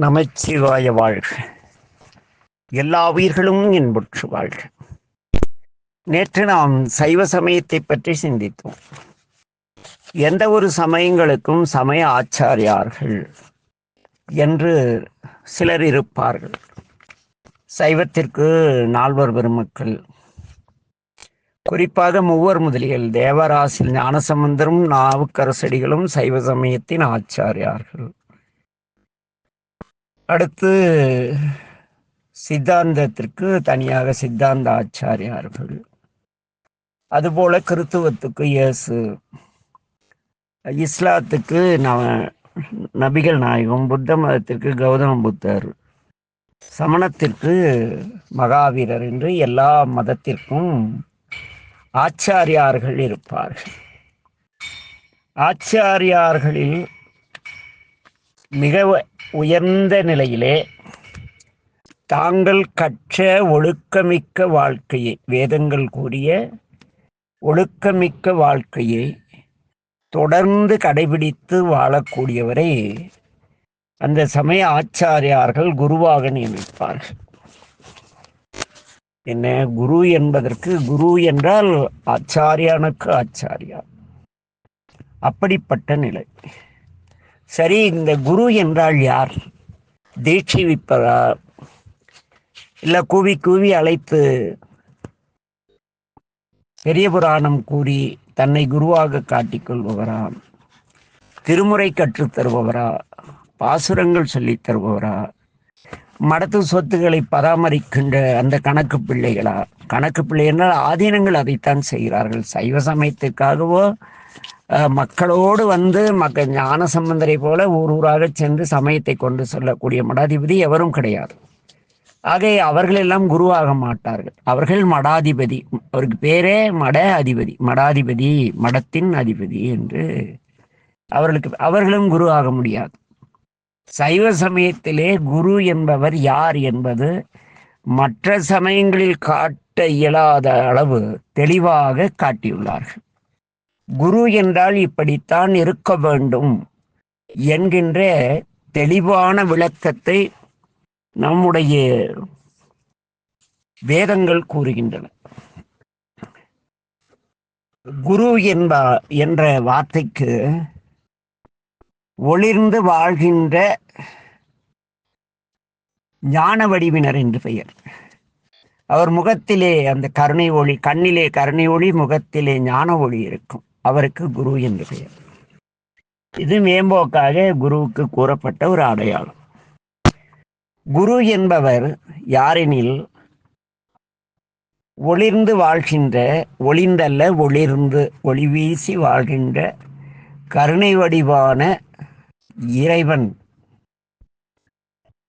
நமச்சிவாய வாழ்க. எல்லா உயிர்களும் இன்புற்று வாழ்க. நேற்று நாம் சைவ சமயத்தை பற்றி சிந்தித்தோம். எந்த ஒரு சமயங்களுக்கும் சமய ஆச்சாரியார்கள் என்று சிலர் இருப்பார்கள். சைவத்திற்கு நால்வர் பெருமக்கள். குறிப்பாக மூவர் முதலிகள் தேவராசில் ஞானசம்பந்தரும் நாவுக்கரசடிகளும் சைவ சமயத்தின் ஆச்சாரியார்கள். அடுத்து சித்தாந்தத்திற்கு தனியாக சித்தாந்த ஆச்சாரியார்கள். அதுபோல கிறித்துவத்துக்கு இயேசு இஸ்லாத்துக்கு ந நபிகள் நாயகம் புத்த மதத்திற்கு கௌதம புத்தர் சமணத்திற்கு மகாவீரர் என்று எல்லா மதத்திற்கும் ஆச்சாரியார்கள் இருப்பார்கள். ஆச்சாரியார்களில் மிக உயர்ந்த நிலையிலே தாங்கள் கற்ற ஒழுக்கமிக்க வாழ்க்கையை வேதங்கள் கூறிய ஒழுக்கமிக்க வாழ்க்கையை தொடர்ந்து கடைபிடித்து வாழக்கூடியவரை அந்த சமய ஆச்சாரியார்கள் குருவாக நியமிப்பார்கள். என்ன? குரு என்பதற்கு குரு என்றால் ஆச்சாரியானுக்கு ஆச்சாரியா அப்படிப்பட்ட நிலை. சரி இந்த குரு என்றால் யார்? தீட்சிவிப்பதா விப்பதா கூவி கூவி அழைத்து பெரிய புராணம் கூறி தன்னை குருவாக காட்டிக் கொள்பவரா? திருமுறை கற்றுத் தருபவரா? பாசுரங்கள் சொல்லித் தருபவரா? மடத்து சொத்துக்களை பராமரிக்கின்ற அந்த கணக்கு பிள்ளைகளா? கணக்கு பிள்ளை என்றால் ஆதீனங்கள் அதைத்தான் செய்கிறார்கள். சைவ சமயத்திற்காகவோ மக்களோடு வந்து மக்கள் ஞான சம்பந்தரை போல ஊர் ஊராக சென்று சமயத்தை கொண்டு சொல்லக்கூடிய மடாதிபதி எவரும் கிடையாது. ஆக அவர்கள் எல்லாம் குருவாக மாட்டார்கள். அவர்கள் மடாதிபதி. அவருக்கு பேரே மட அதிபதி. மடாதிபதி மடத்தின் அதிபதி என்று அவர்களுக்கு அவர்களும் குரு ஆக முடியாது. சைவ சமயத்திலே குரு என்பவர் யார் என்பது மற்ற சமயங்களில் காட்ட இயலாத அளவு தெளிவாக காட்டியுள்ளார்கள். குரு என்றால் இப்படித்தான் இருக்க வேண்டும் என்கின்ற தெளிவான விளக்கத்தை நம்முடைய வேதங்கள் கூறுகின்றன. குரு என்ப என்ற வார்த்தைக்கு ஒளிர்ந்து வாழ்கின்ற ஞான வடிவினர் என்று பெயர். அவர் முகத்திலே அந்த கருணை ஒளி கண்ணிலே கருணை ஒளி முகத்திலே ஞான ஒளி இருக்கும். அவருக்கு குரு என்று பெயர். இது மேம்போக்காக குருவுக்கு கூறப்பட்ட ஒரு அடையாளம். குரு என்பவர் யாரெனில் ஒளிர்ந்து வாழ்கின்ற ஒளிந்தல்ல ஒளிர்ந்து ஒளி வீசி வாழ்கின்ற கருணை வடிவான இறைவன்.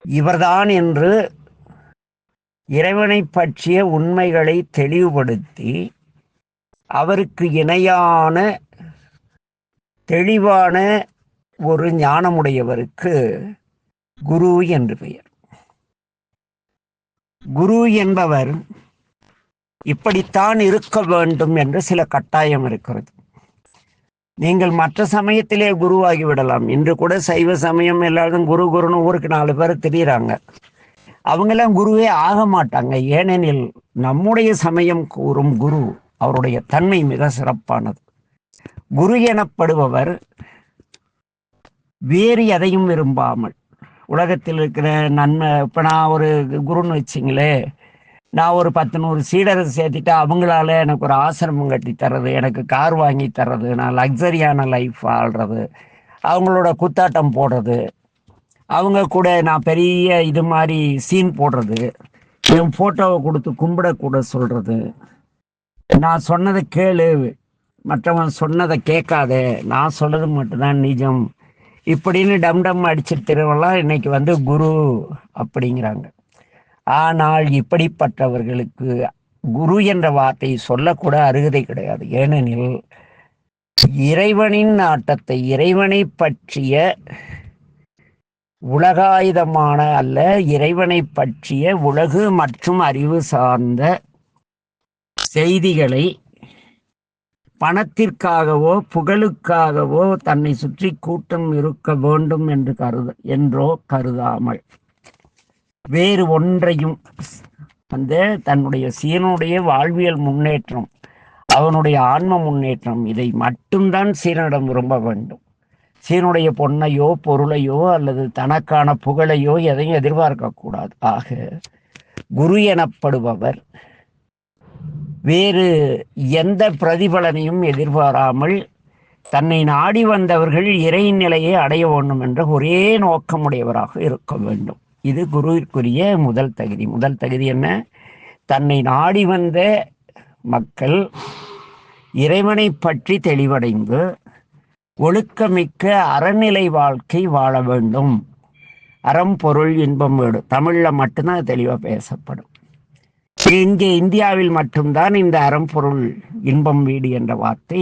இவர்தான் என்று இறைவனை பற்றிய உண்மைகளை தெளிவுபடுத்தி அவருக்கு இணையான தெளிவான ஒரு ஞானமுடையவருக்கு குரு என்று பெயர். குரு என்பவர் இப்படித்தான் இருக்க வேண்டும் என்று சில கட்டாயம் இருக்கிறது. நீங்கள் மற்ற சமயத்திலே குருவாகி விடலாம். இன்று கூட சைவ சமயம் எல்லாரும் குரு குருன்னு ஊருக்கு நாலு பேர் தெரியுறாங்க. அவங்கெல்லாம் குருவே ஆக மாட்டாங்க. ஏனெனில் நம்முடைய சமயம் கூறும் குரு. அவருடைய தன்மை மிக சிறப்பானது. குரு எனப்படுபவர் வேறு எதையும் விரும்பாமல். உலகத்தில் இருக்கிற நன்மை இப்போ நான் ஒரு குருன்னு வச்சிங்களே நான் ஒரு பத்து நூறு சீடரை சேர்த்துட்டா அவங்களால எனக்கு ஒரு ஆசிரமம் கட்டி தர்றது எனக்கு கார் வாங்கி தர்றது நான் லக்ஸரியான லைஃப் ஆள்றது அவங்களோட குத்தாட்டம் போடுறது அவங்க கூட நான் பெரிய இது மாதிரி சீன் போடுறது என் ஃபோட்டோவை கொடுத்து கும்பிடக்கூட சொல்கிறது நான் சொன்னதை கேளு. மற்றவன் சொன்னதை கேட்காதே. நான் சொல்றது மட்டும்தான் நிஜம். இப்படின்னு டம் டம் அடிச்சிட்டு திருவெல்லாம் இன்னைக்கு வந்து குரு அப்படிங்கிறாங்க. ஆனால் இப்படிப்பட்டவர்களுக்கு குரு என்ற வார்த்தை சொல்லக்கூட அருகதை கிடையாது. ஏனெனில் இறைவனின் ஆட்டத்தை இறைவனை பற்றிய உலகாயுதமான அல்ல இறைவனை பற்றிய உலகு மற்றும் அறிவு சார்ந்த செய்திகளை பணத்திற்காகவோ புகழுக்காகவோ தன்னை சுற்றி கூட்டம் இருக்க வேண்டும் என்று கருத என்றோ கருதாமல். வேறு ஒன்றையும் அந்த தன்னுடைய சீனுடைய வாழ்வியல் முன்னேற்றம் அவனுடைய ஆன்ம முன்னேற்றம் இதை மட்டும்தான் சீரனிடம் விரும்ப வேண்டும். சீனுடைய பொன்னையோ பொருளையோ அல்லது தனக்கான புகழையோ எதையும் எதிர்பார்க்கக்கூடாது. ஆக குரு எனப்படுபவர் வேறு எந்த பிரதிபலனையும் எதிர்பாராமல் தன்னை நாடி வந்தவர்கள் இறையின் நிலையை அடைய வேண்டும் என்ற ஒரே நோக்கமுடையவராக இருக்க வேண்டும். இது குருவிற்குரிய முதல் தகுதி. முதல் தகுதி என்ன? தன்னை நாடி வந்த மக்கள் இறைவனை பற்றி தெளிவடைந்து ஒழுக்கமிக்க அறநிலை வாழ்க்கை வாழ வேண்டும். அறம் பொருள் இன்பம் வீடு. தமிழில் மட்டும்தான் தெளிவாக பேசப்படும். இங்கே இந்தியாவில் மட்டும்தான் இந்த அறம் பொருள் இன்பம் வீடு என்ற வார்த்தை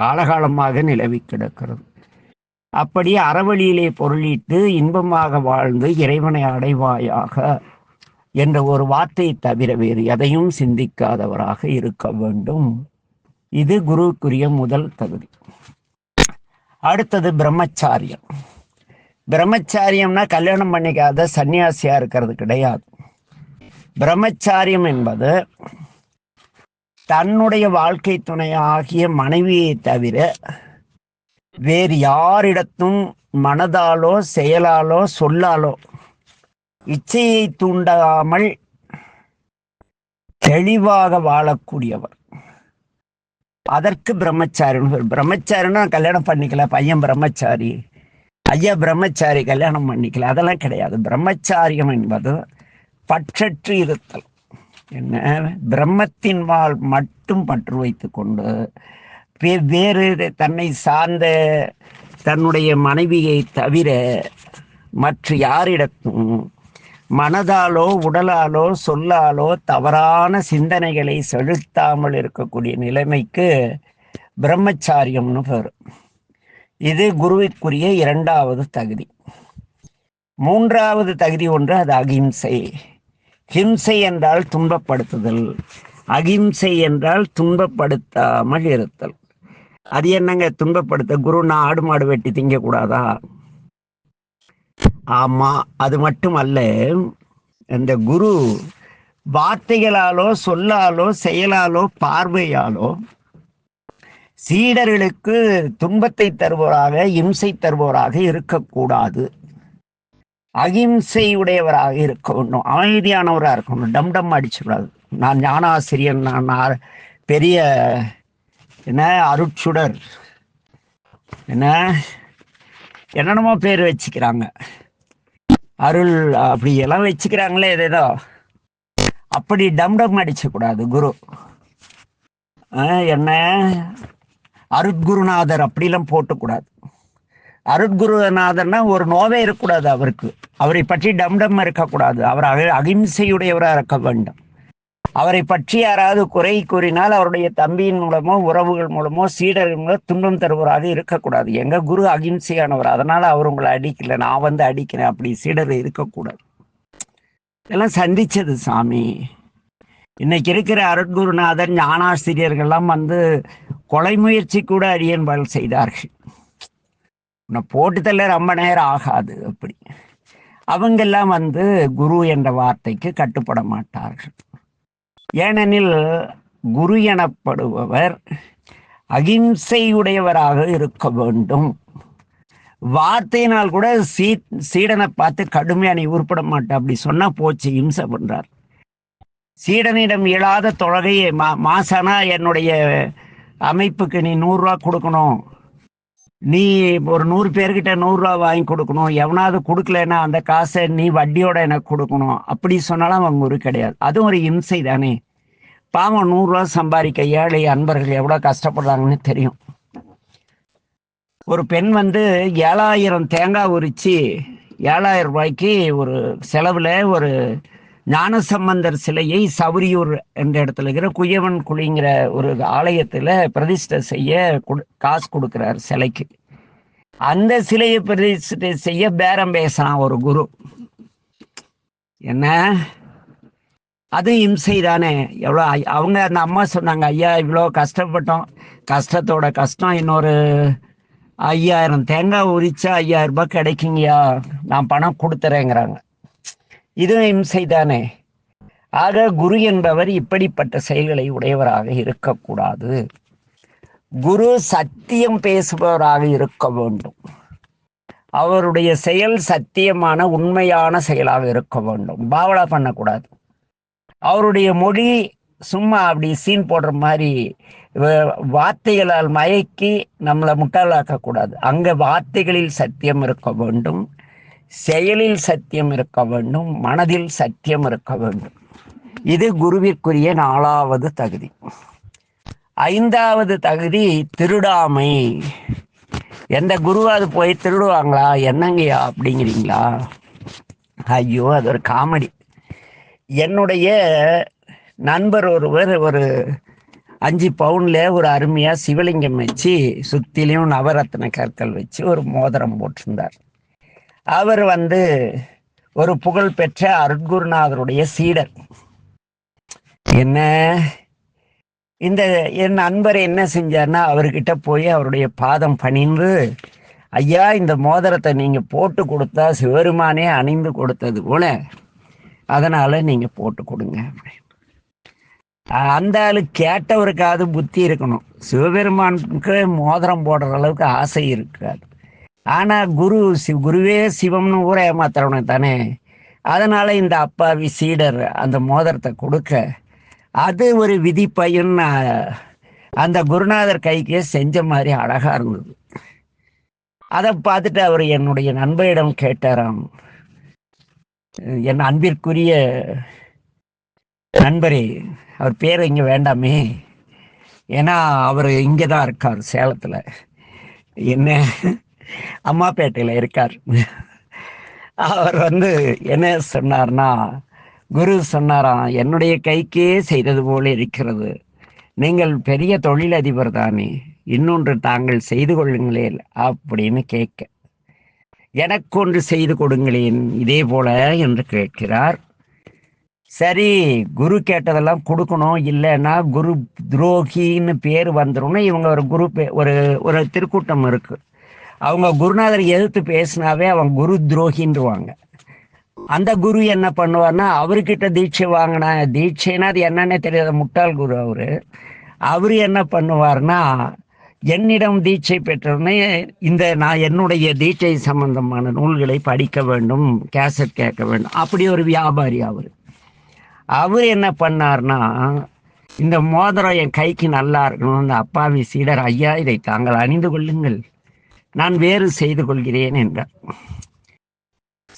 காலகாலமாக நிலவி கிடக்கிறது. அப்படி அறவழியிலே பொருளிட்டு இன்பமாக வாழ்ந்து இறைவனை அடைவாயாக என்ற ஒரு வார்த்தையை தவிர வேறு எதையும் சிந்திக்காதவராக இருக்க வேண்டும். இது குருவுக்குரிய முதல் தகுதி. அடுத்தது பிரம்மச்சாரியம். பிரம்மச்சாரியம்னா கல்யாணம் பண்ணிக்காத சன்னியாசியா இருக்கிறது கிடையாது. பிரம்மச்சாரியம் என்பது தன்னுடைய வாழ்க்கை துணையாகிய மனைவியை தவிர வேறு யாரிடத்தும் மனதாலோ செயலாலோ சொல்லாலோ இச்சையை தூண்டாமல் தெளிவாக வாழக்கூடியவர். அதற்கு பிரம்மச்சாரின்னு பிரம்மச்சாரின்னா கல்யாணம் பண்ணிக்கல பையன் பிரம்மச்சாரி. ஐயா பிரம்மச்சாரி கல்யாணம் பண்ணிக்கல அதெல்லாம் கிடையாது. பிரம்மச்சாரியம் என்பது பற்றற்று இருத்தல். என்ன? பிரம்மத்தின் வாழ் மட்டும் பற்று வைத்து கொண்டு வேறு தன்னை சார்ந்த தன்னுடைய மனைவியை தவிர மற்ற யாரிடத்தும் மனதாலோ உடலாலோ சொல்லாலோ தவறான சிந்தனைகளை செலுத்தாமல் இருக்கக்கூடிய நிலைமைக்கு பிரம்மச்சாரியம்னு பேர். இது குருவிற்குரிய இரண்டாவது தகுதி. மூன்றாவது தகுதி ஒன்று அது அகிம்சை. ஹிம்சை என்றால் துன்பப்படுத்துதல் அகிம்சை என்றால் துன்பப்படுத்தாமல் இருத்தல். அது என்னங்க? துன்பப்படுத்த குரு நான் ஆடு மாடு வெட்டி திங்கக்கூடாதா? ஆமா அது மட்டும் அல்ல இந்த குரு வார்த்தைகளாலோ சொல்லாலோ செயலாலோ பார்வையாலோ சீடர்களுக்கு துன்பத்தை தருபவராக இம்சை தருபவராக இருக்கக்கூடாது. அகிம்சை உடையவராக இருக்க வேண்டும் அமைதியானவராக இருக்கணும். டம் டம் அடிச்சுக்கூடாது நான் ஞானாசிரியன் நான் பெரிய என்ன அருட்சுடர். என்ன என்னென்னமோ பேர் வச்சுக்கிறாங்க. அருள் அப்படி எல்லாம் வச்சுக்கிறாங்களே ஏதேதோ. அப்படி டம் டம் அடிச்சக்கூடாது குரு. ஆஹ் என்ன அருட்குருநாதர் அப்படிலாம் போட்டக்கூடாது அருட்குருநாதர்னா ஒரு நோவே இருக்கக்கூடாது அவருக்கு. அவரை பற்றி டம் டம் இருக்கக்கூடாது. அவர் அக- அகிம்சையுடையவராக இருக்க வேண்டும். அவரை பற்றி யாராவது குறை கூறினால் அவருடைய தம்பியின் மூலமோ உறவுகள் மூலமோ சீடர்கள் மூலம் துன்பம் தருவராக இருக்கக்கூடாது. எங்க குரு அகிம்சையானவர். அதனால அவர் உங்களை அடிக்கல. நான் வந்து அடிக்கிறேன். அப்படி சீடர் இருக்கக்கூடாது. இதெல்லாம் சந்திச்சது சாமி. இன்னைக்கு இருக்கிற அருட்குருநாதர் ஞானாசிரியர்கள்லாம் வந்து கொலை முயற்சி கூட அடியன்பால் செய்தார்கள். உன்னை போட்டு தள்ள ரொம்ப நேரம் ஆகாது அப்படி. அவங்கெல்லாம் வந்து குரு என்ற வார்த்தைக்கு கட்டுப்பட மாட்டார்கள். ஏனெனில் குரு எனப்படுபவர் அகிம்சையுடையவராக இருக்க வேண்டும். வார்த்தையினால் கூட சீ சீடனை பார்த்து கடுமையா நீ உருப்பட மாட்ட அப்படி சொன்னா போச்சு இம்சை பண்றார். சீடனிடம் இயலாத தொழகையை மா மாசானா என்னுடைய அமைப்புக்கு நீ நூறுரூவா கொடுக்கணும் நீ ஒரு நூறு பேர்கிட்ட நூறுரூவா வாங்கி கொடுக்கணும். எவனாவது கொடுக்கலன்னா அந்த காசை நீ வட்டியோட எனக்கு கொடுக்கணும். அப்படி சொன்னாலும் அவங்க ஒரு கிடையாது. அதுவும் ஒரு இம்சை தானே. பாவம் நூறுரூவா சம்பாதிக்க ஏழை அன்பர்கள் எவ்வளோ கஷ்டப்படுறாங்கன்னு தெரியும். ஒரு பெண் வந்து ஏழாயிரம் தேங்காய் உரிச்சு ஏழாயிரம் ரூபாய்க்கு ஒரு செலவில் ஒரு ஞானசம்பந்தர் சிலையை சவுரியூர் என்ற இடத்துல இருக்கிற குயவன் குழிங்கிற ஒரு ஆலயத்துல பிரதிஷ்டை செய்ய கொடு- காசு கொடுக்கிறார் சிலைக்கு. அந்த சிலையை பிரதிஷ்டை செய்ய பேரம் பேசுறான் ஒரு குரு. என்ன? அது இம்சை தானே எவ்வளோ அவங்க அந்த அம்மா சொன்னாங்க ஐயா இவ்வளோ கஷ்டப்பட்டோம். கஷ்டத்தோட கஷ்டம் இன்னொரு ஐயாயிரம் தேங்காய் உரிச்சா ஐயாயிரம் ரூபாய் கிடைக்குங்கய்யா. நான் பணம் கொடுத்துறேங்கிறாங்க. இதுவும் இம்சை தானே ஆக குரு என்பவர் இப்படிப்பட்ட செயல்களை உடையவராக இருக்கக்கூடாது. குரு சத்தியம் பேசுபவராக இருக்க வேண்டும். அவருடைய செயல் சத்தியமான உண்மையான செயலாக இருக்க வேண்டும். பாவலா பண்ணக்கூடாது. அவருடைய மொழி சும்மா அப்படி சீன் போடுற மாதிரி வார்த்தைகளால் மயக்கி நம்மளை முட்டாளாக்கக்கூடாது. அங்கே வார்த்தைகளில் சத்தியம் இருக்க வேண்டும். செயலில் சத்தியம் இருக்க வேண்டும் மனதில் சத்தியம் இருக்க வேண்டும். இது குருவிற்குரிய நாலாவது தகுதி. ஐந்தாவது தகுதி திருடாமை. எந்த குருவாவது போய் திருடுவாங்களா? என்னங்கய்யா அப்படிங்கிறீங்களா? ஐயோ அது ஒரு காமெடி. என்னுடைய நண்பர் ஒருவர் ஒரு அஞ்சு பவுனில் ஒரு அருமையாக சிவலிங்கம் வச்சு சுத்திலையும் நவரத்ன கற்கள் வச்சு ஒரு மோதிரம் போட்டிருந்தார். அவர் வந்து ஒரு புகழ்பெற்ற அருட்குருநாதருடைய சீடர். என்ன? இந்த என் நண்பர் என்ன செஞ்சார்னா அவர்கிட்ட போய் அவருடைய பாதம் பணிந்து ஐயா இந்த மோதிரத்தை நீங்கள் போட்டு கொடுத்தா சிவருமானே அணிந்து கொடுத்தது போல அதனால் நீங்கள் போட்டு கொடுங்க. அப்படின்னு. அந்த ஆளு கேட்டவருக்காவது புத்தி இருக்கணும். சிவபெருமானுக்கு மோதிரம் போடுற அளவுக்கு ஆசை இருக்காது. ஆனா குரு குருவே சிவம்னு ஊரை ஏமாத்துறவனு தானே. அதனால இந்த அப்பாவி சீடர் அந்த மோதிரத்தை கொடுக்க அது ஒரு விதி பயன் அந்த குருநாதர் கைக்கே செஞ்ச மாதிரி அழகா இருந்தது. அதை பார்த்துட்டு அவர் என்னுடைய நண்பரிடம் கேட்டாராம். என் அன்பிற்குரிய நண்பரே அவர் பேர் இங்கே வேண்டாமே. ஏன்னா அவர் இங்கே தான் இருக்கார் சேலத்தில். என்ன? அம்மாப்பேட்டையில் இருக்கார். அவர் வந்து என்ன சொன்னார்னா குரு சொன்னாராம் என்னுடைய கைக்கே செய்தது போல இருக்கிறது. நீங்கள் பெரிய தொழிலதிபர் தானே. இன்னொன்று தாங்கள் செய்து கொள்ளுங்களேன் அப்படின்னு கேட்க. எனக்கொன்று செய்து கொடுங்களேன் இதே போல என்று கேட்கிறார். சரி குரு கேட்டதெல்லாம் கொடுக்கணும் இல்லைன்னா குரு துரோகின்னு பேர் வந்துரும்னு இவங்க ஒரு குரு பே- ஒரு ஒரு திருக்கூட்டம் இருக்கு. அவங்க குருநாதர் எதிர்த்து பேசினாவே அவங்க குரு துரோகின்றுவாங்க. அந்த குரு என்ன பண்ணுவார்னா அவர்கிட்ட தீட்சை வாங்கின தீட்சைனா அது என்னன்னே தெரியாத முட்டாள் குரு அவரு. அவரு என்ன பண்ணுவார்னா என்னிடம் தீட்சை பெற்றவுடனே இந்த நான் என்னுடைய தீட்சை சம்பந்தமான நூல்களை படிக்க வேண்டும் கேசட் கேட்க வேண்டும். அப்படி ஒரு வியாபாரி அவர். அவர் என்ன பண்ணார்னா இந்த மோதிரம் என் கைக்கு நல்லா இருக்கணும் அந்த அப்பாவி சீடர் ஐயா இதை தாங்கள் அணிந்து கொள்ளுங்கள். நான் வேறு செய்து கொள்கிறேன் என்றார்.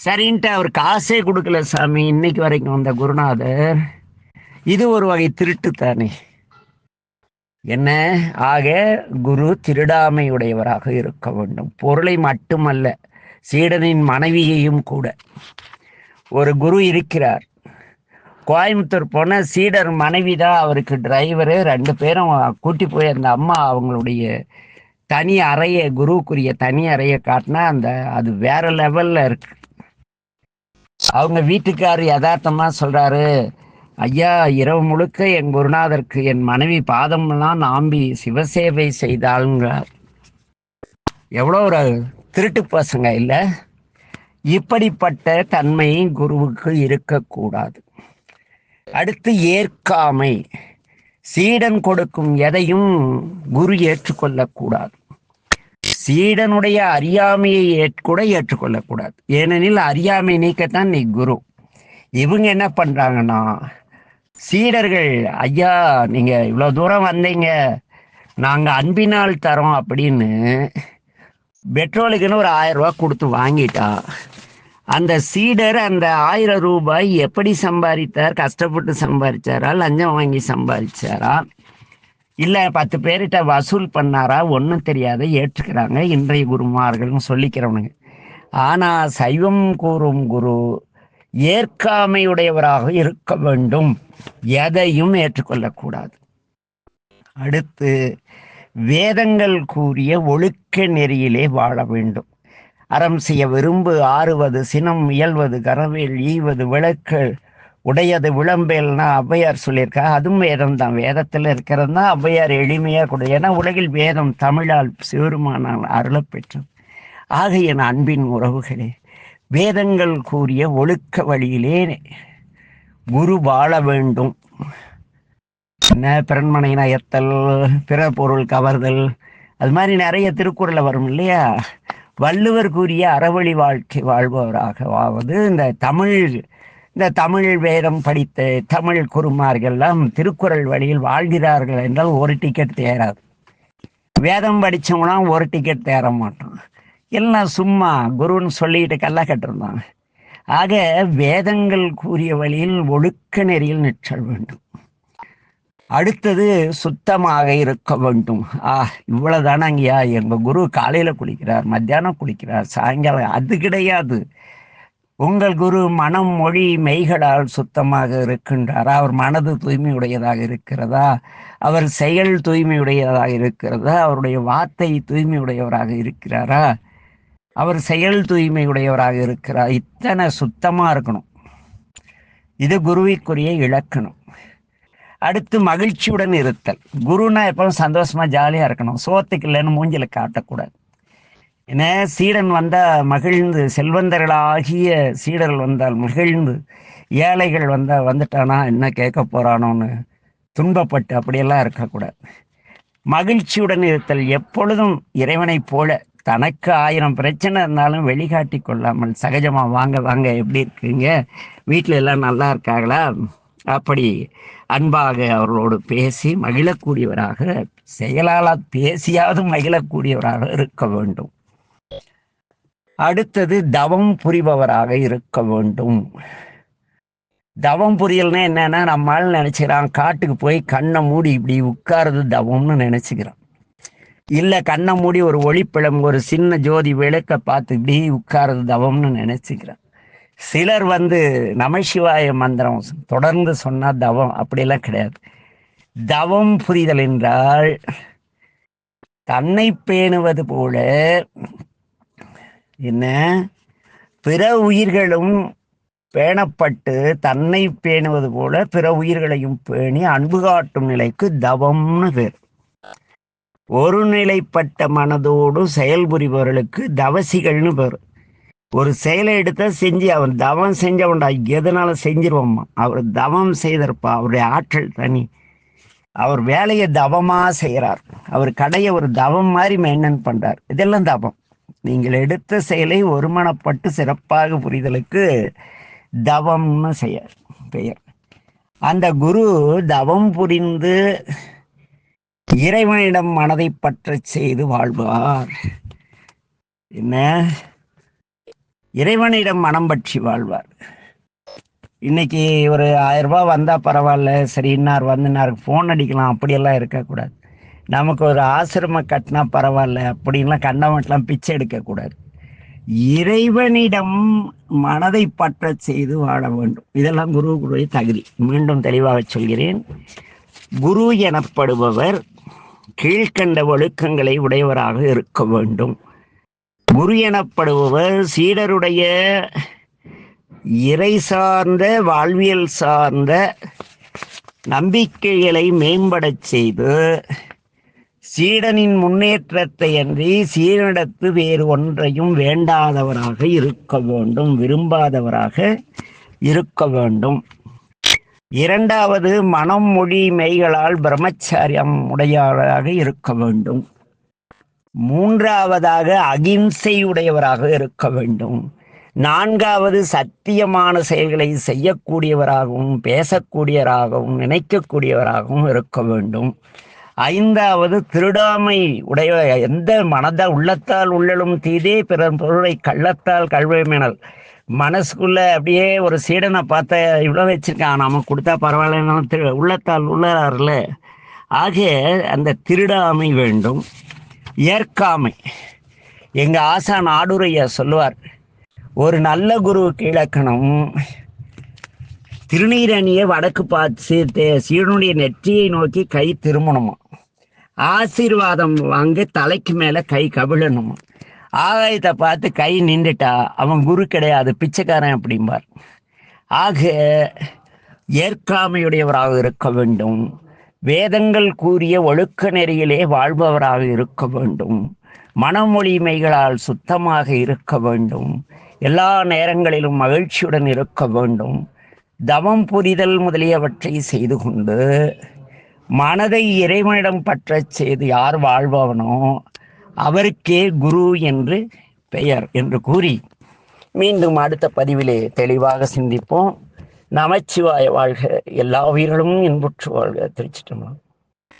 சரின்ட்டு அவர் காசே கொடுக்கல சாமி. இன்னைக்கு வரைக்கும் வந்த குருநாதர் இது ஒரு வகை திருட்டு தானே. என்ன? ஆக குரு திருடாமையுடையவராக இருக்க வேண்டும். பொருளை மட்டுமல்ல சீடனின் மனைவியையும் கூட. ஒரு குரு இருக்கிறார். கோயம்புத்தூர் போன சீடர் மனைவி தான் அவருக்கு டிரைவரு ரெண்டு பேரும் கூட்டி போய் அந்த அம்மா அவங்களுடைய தனி அறையை குருவுக்குரிய தனி அறையை காட்டினா அந்த அது வேற லெவல்ல இருக்கு. அவங்க வீட்டுக்காரர் யதார்த்தமா சொல்றாரு ஐயா இரவு முழுக்க என் குருநாதருக்கு என் மனைவி பாதமெல்லாம் நாம்பி சிவசேவை செய்தாளுங்கிறார். எவ்வளோ ஒரு திருட்டு பசங்க இல்லை. இப்படிப்பட்ட தன்மை குருவுக்கு இருக்கக்கூடாது. அடுத்து ஏற்காமை. சீடன் கொடுக்கும் எதையும் குரு ஏற்றுக்கொள்ளக்கூடாது. சீடனுடைய அறியாமையை ஏற்- கூட ஏற்றுக்கொள்ளக்கூடாது. ஏனெனில் அறியாமை நீக்கத்தான் நீ குரு. இவங்க என்ன பண்றாங்கன்னா சீடர்கள் ஐயா நீங்க இவ்வளவு தூரம் வந்தீங்க. நாங்க அன்பினால் தரோம் அப்படின்னு பெட்ரோலுக்குன்னு ஒரு ஆயிரம் ரூபாய் கொடுத்து வாங்கிட்டா. அந்த சீடர் அந்த ஆயிரம் ரூபாய் எப்படி சம்பாதித்தார் கஷ்டப்பட்டு சம்பாதிச்சாரா லஞ்சம் வாங்கி சம்பாதிச்சாரா இல்ல பத்து பேர்கிட்ட வசூல் பண்ணாரா? ஒன்றும் தெரியாத ஏற்றுக்கிறாங்க. இன்றைய குருமார்கள்னு சொல்லிக்கிறவனுங்க. ஆனா சைவம் கூறும் குரு ஏற்காமையுடையவராக இருக்க வேண்டும். எதையும் ஏற்றுக்கொள்ளக்கூடாது. அடுத்து வேதங்கள் கூறிய ஒழுக்க நெறியிலே வாழ வேண்டும். அறம் செய்ய விரும்பு ஆறுவது சினம் இயல்வது கரவேல் ஈவது விளக்கு உடையது விளம்பேல்னா ஔவையார் சொல்லியிருக்கா அதுவும் வேதம் தான். வேதத்தில் இருக்கிறது தான் ஔவையார் எளிமையாக கொடு. ஏன்னா உலகில் வேதம் தமிழால் சிவருமானால் அருளப்பெற்றது. ஆகைய என் அன்பின் உறவுகளே வேதங்கள் கூறிய ஒழுக்க வழியிலே குரு வாழ வேண்டும். என்ன? பிறன்மனை நயத்தல் பிற பொருள் கவர்தல் அது மாதிரி நிறைய திருக்குறளில் வரும் இல்லையா? வள்ளுவர் கூறிய அறவழி வாழ்க்கை வாழ்பவராகவாவது இந்த தமிழ் இந்த தமிழ் வேதம் படித்த தமிழ் குருமார்கள்லாம் திருக்குறள் வழியில் வாழ்கிறார்கள் என்றால் ஒரு டிக்கெட் தேராது வேதம் படித்தவனா ஒரு டிக்கெட் தேர மாட்டான் எல்லாம் சும்மா குருன்னு சொல்லிட்டு கல்ல கட்டிருந்தான் ஆக வேதங்கள் கூறிய வழியில் ஒழுக்க நெறியில் நிற்றல் வேண்டும். அடுத்தது சுத்தமாக இருக்க வேண்டும். ஆ இவ்வளவுதானங்கய்யா. எங்க குரு காலையில குளிக்கிறார் மத்தியானம் குளிக்கிறார் சாயங்காலம். அது கிடையாது. உங்கள் குரு மனம் மொழி மெய்களால் சுத்தமாக இருக்கின்றாரா? அவர் மனது தூய்மையுடையதாக இருக்கிறதா? அவர் செயல் தூய்மையுடையதாக இருக்கிறதா? அவருடைய வார்த்தை தூய்மையுடையவராக இருக்கிறாரா? அவர் செயல் தூய்மையுடையவராக இருக்கிறார்? இத்தனை சுத்தமாக இருக்கணும். இது குருவிக்குரிய இலக்கணம். அடுத்து மகிழ்ச்சியுடன் இருத்தல். குருனா எப்பவும் சந்தோஷமா ஜாலியாக இருக்கணும். சோத்துக்கு இல்லைன்னு மூஞ்சில காட்டக்கூடாது. ஏன்னா சீடன் வந்தால் மகிழ்ந்து செல்வந்தர்களாகிய சீடர்கள் வந்தால் மகிழ்ந்து ஏழைகள் வந்தால் வந்துட்டானா என்ன கேட்க போறானோன்னு துன்பப்பட்டு அப்படியெல்லாம் இருக்கக்கூடாது. மகிழ்ச்சியுடன் இருத்தல் எப்பொழுதும் இறைவனைப் போல தனக்கு ஆயிரம் பிரச்சனை இருந்தாலும் வெளிக்காட்டி கொள்ளாமல் சகஜமாக வாங்க வாங்க எப்படி இருக்கீங்க? வீட்டில் எல்லாம் நல்லா இருக்காங்களா? அப்படி அன்பாக அவர்களோடு பேசி மகிழக்கூடியவராக செயலாளர் பேசியாவது மகிழக்கூடியவராக இருக்க வேண்டும். அடுத்தது தவம் புரிபவராக இருக்க வேண்டும். தவம் புரியல்னா என்னன்னா நம்மால் நினைச்சுக்கிறான் காட்டுக்கு போய் கண்ணை மூடி இப்படி உட்காருது தவம்னு நினைச்சுக்கிறான். இல்லை கண்ணை மூடி ஒரு ஒளிப்பிழம் ஒரு சின்ன ஜோதி விளக்க பார்த்து இப்படி உட்காருது தவம்னு நினைச்சுக்கிறான். சிலர் வந்து நமசிவாய மந்திரம் தொடர்ந்து சொன்னால் தவம் அப்படிலாம் கிடையாது. தவம் புரிதல் என்றால் தன்னை பேணுவது போல என்ன? பிற உயிர்களும் பேணப்பட்டு தன்னை பேணுவது போல பிற உயிர்களையும் பேணி அன்பு காட்டும் நிலைக்கு தவம்னு பேர். ஒருநிலைப்பட்ட மனதோடு செயல்புரிபவர்களுக்கு தவசிகள்னு பேர். ஒரு செயலை எடுத்தா செஞ்சு அவன் தவம் செஞ்சவன்டா எதனால செஞ்சிருவோம்மா? அவர் தவம் செய்திருப்பா அவருடைய ஆற்றல் தனி. அவர் வேலையை தவமா செய்கிறார் அவர் கடையை ஒரு தவம் மாதிரி மெயின்டைன் பண்றார். இதெல்லாம் தவம். நீங்கள் எடுத்த செயலை ஒருமனப்பட்டு சிறப்பாக புரிதலுக்கு தவம்னு செய்ய பெயர். அந்த குரு தவம் புரிந்து இறைவனிடம் மனதை பற்றச் செய்து வாழ்வார். என்ன? இறைவனிடம் மனம் பற்றி வாழ்வார். இன்னைக்கு ஒரு ஆயிரம் ரூபாய் வந்தா பரவாயில்ல சரி இன்னார் வந்து ஃபோன் அடிக்கலாம் அப்படியெல்லாம் இருக்கக்கூடாது. நமக்கு ஒரு ஆசிரமம் கட்டினா பரவாயில்ல அப்படின்லாம் கண்டவன்லாம் பிச்சை எடுக்கக்கூடாது இறைவனிடம் மனதை பற்றச் செய்து வாழ வேண்டும். இதெல்லாம் குருவுடைய தகுதி. மீண்டும் தெளிவாக சொல்கிறேன். குரு எனப்படுபவர் கீழ்கண்ட ஒழுக்கங்களை உடையவராக இருக்க வேண்டும். குரு எனப்படுபவர் சீடருடைய இறை சார்ந்த வாழ்வியல் சார்ந்த நம்பிக்கைகளை மேம்படச் செய்து சீடனின் முன்னேற்றத்தை அன்றி சீடனிடத்து வேறு ஒன்றையும் வேண்டாதவராக இருக்க வேண்டும் விரும்பாதவராக இருக்க வேண்டும். இரண்டாவது மனம் மொழி மெய்களால் பிரம்மச்சாரியம் உடையவராக இருக்க வேண்டும். மூன்றாவதாக அகிம்சை உடையவராக இருக்க வேண்டும். நான்காவது சத்தியமான செயல்களை செய்யக்கூடியவராகவும் பேசக்கூடியவராகவும் நினைக்கக்கூடியவராகவும் இருக்க வேண்டும். ஐந்தாவது திருடாமை உடைய எந்த மனத உள்ளத்தால் உள்ளலும் தீதே பிற பொருளை கள்ளத்தால் கல்வமெனல் மனசுக்குள்ள அப்படியே ஒரு சீடனை பார்த்த இவ்வளோ வச்சிருக்கான். நாம கொடுத்தா பரவாயில்ல திரு உள்ளத்தால் உள்ளார்ல ஆக அந்த திருடாமை வேண்டும். ஏற்காமை. எங்கள் ஆசான் ஆடுரையா சொல்லுவார் ஒரு நல்ல குருவுக்கு இலக்கணம் திருநீரணியை வடக்கு பார்த்து சீடனுடைய நெற்றியை நோக்கி கை திரும்பணுமா? ஆசீர்வாதம் வாங்க தலைக்கு மேலே கை கவிழணும். ஆகாயத்தை பார்த்து கை நின்றுட்டா அவன் குரு கிடையாது பிச்சைக்காரன் அப்படிம்பார். ஆக ஏற்காமையுடையவராக இருக்க வேண்டும். வேதங்கள் கூறிய ஒழுக்க நெறியிலே வாழ்பவராக இருக்க வேண்டும். மனமொழிமைகளால் சுத்தமாக இருக்க வேண்டும். எல்லா நேரங்களிலும் மகிழ்ச்சியுடன் இருக்க வேண்டும். தவம் புரிதல் முதலியவற்றை செய்து கொண்டு மனதை இறைவனிடம் பற்றச் செய்து யார் வாழ்பவனோ அவருக்கே குரு என்று பெயர் என்று கூறி மீண்டும் அடுத்த பதிவிலே தெளிவாக சிந்திப்போம். நமச்சிவாய வாழ்க. எல்லா உயிர்களும் இன்புற்று வாழ்க. திருச்சிட்டம்பலம்